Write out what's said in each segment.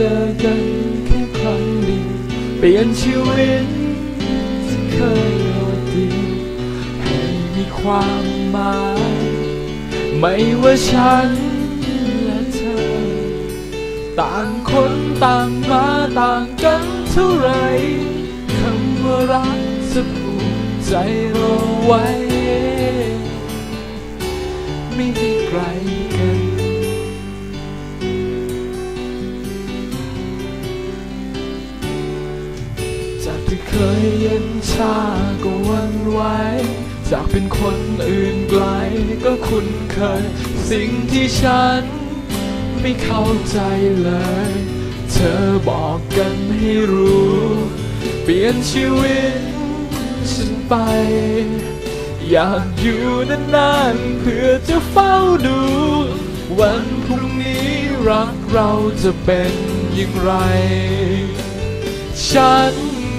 จอกันแค่ครั้งเดียวเปลี่ยนชีวิตที่เคยโดดเดี่ยวให้มีความหมาย ไม่ว่าฉันและเธอ ต่างคนต่างมาต่างกันเท่าไหรคำว่ารักจะผูกใจเราไว้ ไม่ได้ไกลกัน จากที่เคยเย็นชาก็วันไหวจากเป็นคนอื่นไกลก็คุ้นเคย สิ่งที่ฉันไม่เข้าใจเลย เธอบอกกันให้รู้ เปลี่ยนชีวิตฉันไป อยากอยู่นานๆเพื่อจะเฝ้าดู วันพรุ่งนี้รักเราจะเป็นอย่างไร ฉัน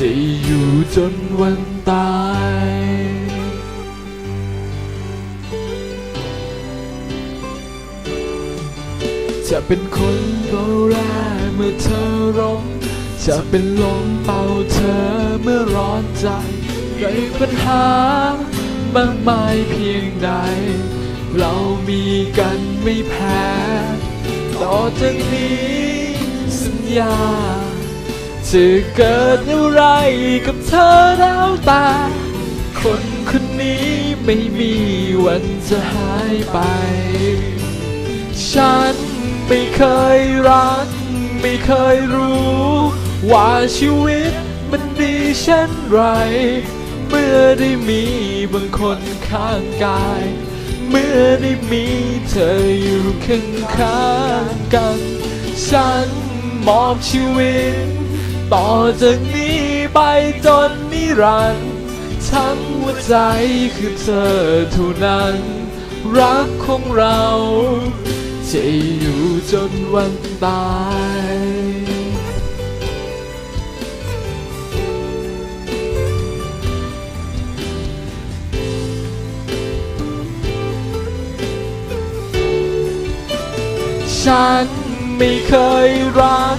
จะอยู่จนวันตาย จะเป็นคนดูแลเมื่อเธอร้องจะเป็นลมเป่าเธอเมื่อร้อนใจในปัญหามากมายเพียงใด เรามีกันไม่แพ้ ต่อจากนี้สัญญา จะเกิดอะไรกับเธอแล้วต่คนคนนี้ไม่มีวันจะหายไป ฉันไม่เคยรัก ไม่เคยรู้ ว่าชีวิตมันดีเช่นไร เมื่อได้มีบางคนข้างกาย เมื่อได้มีเธออยู่ข้างข้างๆกัน ฉันมอบชีวิต ต่อจากนี้ไปจนนิรันดร์ทั้งหัวใจคือเธอเท่านั้น รักของเราจะอยู่จนวันตายฉันไม่เคยรัก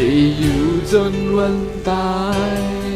จะอยู่จนวันตาย